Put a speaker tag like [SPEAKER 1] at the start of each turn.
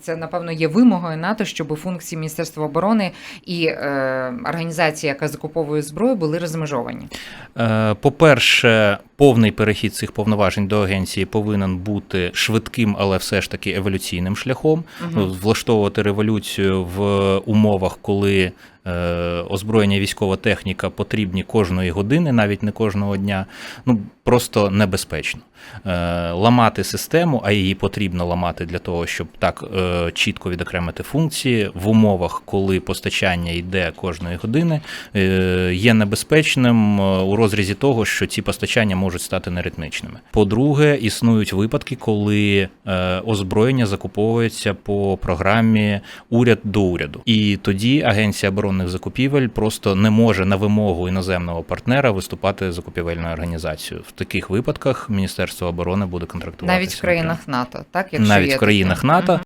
[SPEAKER 1] це напевно є вимогою НАТО, щоб функції Міністерства оборони і е, організації, яка закуповує зброю, були розмежовані.
[SPEAKER 2] Е, По-перше, повний перехід цих повноважень до агенції повинен бути швидким, але все ж таки еволюційним шляхом. Ну, влаштовувати революцію в умовах, коли е, озброєння військова техніка потрібні кожної години, навіть не кожного дня, ну просто небезпечно. Е, ламати систему, а її потрібно ламати для того, щоб так е, чітко відокремити функції в умовах, коли постачання йде кожної години, є небезпечним у розрізі того, що ці постачання можуть стати неритмічними. По-друге, існують випадки, коли е, озброєння закуповується по програмі уряд до уряду, і тоді Агенція оборонних закупівель просто не може на вимогу іноземного партнера виступати закупівельною організацією. В таких випадках Міністерство оборони буде контрактувати
[SPEAKER 1] Навіть в країнах НАТО, так?
[SPEAKER 2] навіть
[SPEAKER 1] є
[SPEAKER 2] в країнах. НАТО.